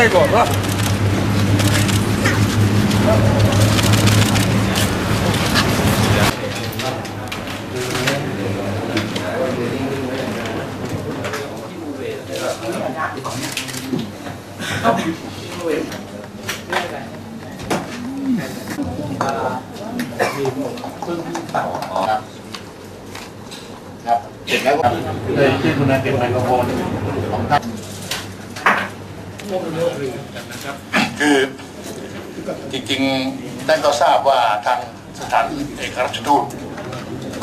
ใหญ่ก่อนวะครับครับเสร็จแล้วครับเลยชื่อคุณนายเก็บไมโครโฟนของท่าน คือจริงๆท่านก็ทราบว่าทางสถานเอกอัครราชทูต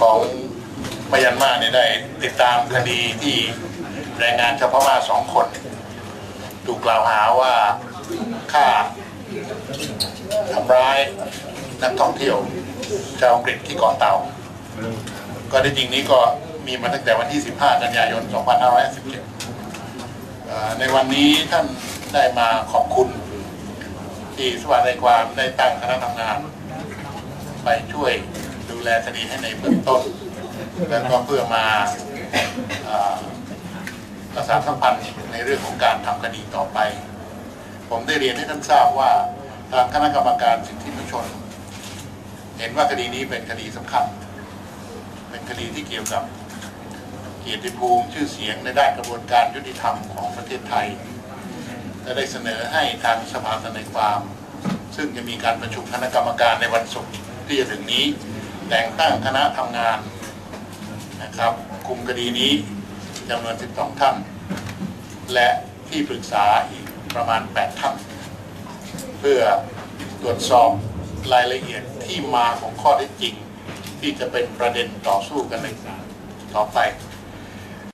ของพยันมาเนี่ยได้ติดตามคดีที่แรงงานชาวพม่าสองคน ถูกกล่าวหาว่าฆ่าทำร้ายนักท่องเที่ยวชาวอังกฤษที่เกาะเต่าก็ได้จริงนี้ก็มีมาตั้งแต่วันที่ 15 กันยายน 2517เอ่อในวันนี้ท่าน ได้มาขอบคุณ ที่สภาในความได้ตั้งคณะทำงาน ไปช่วยดูแลคดีให้ในเบื้องต้น แล้วก็เพื่อมาประสานสัมพันธ์ในเรื่องของการทำคดีต่อไป ผมได้เรียนให้ท่านทราบว่าทางคณะกรรมการสิทธิมนุษยชน เห็นว่าคดีนี้เป็นคดีสำคัญ เป็นคดีที่เกี่ยวกับเกียรติภูมิชื่อเสียงในด้านกระบวนการยุติธรรมของประเทศไทย และได้เสนอให้ทางสภาทนายความ ซึ่งจะมีการประชุมคณะกรรมการในวันศุกร์ที่จะถึงนี้ แต่งตั้งคณะทำงานนะครับคุมคดีนี้จำนวน 12 ท่าน และที่ปรึกษาอีกประมาณ 8 ท่าน เพื่อตรวจสอบรายละเอียดที่มาของข้อเท็จจริง ที่จะเป็นประเด็นต่อสู้กันในต่อไป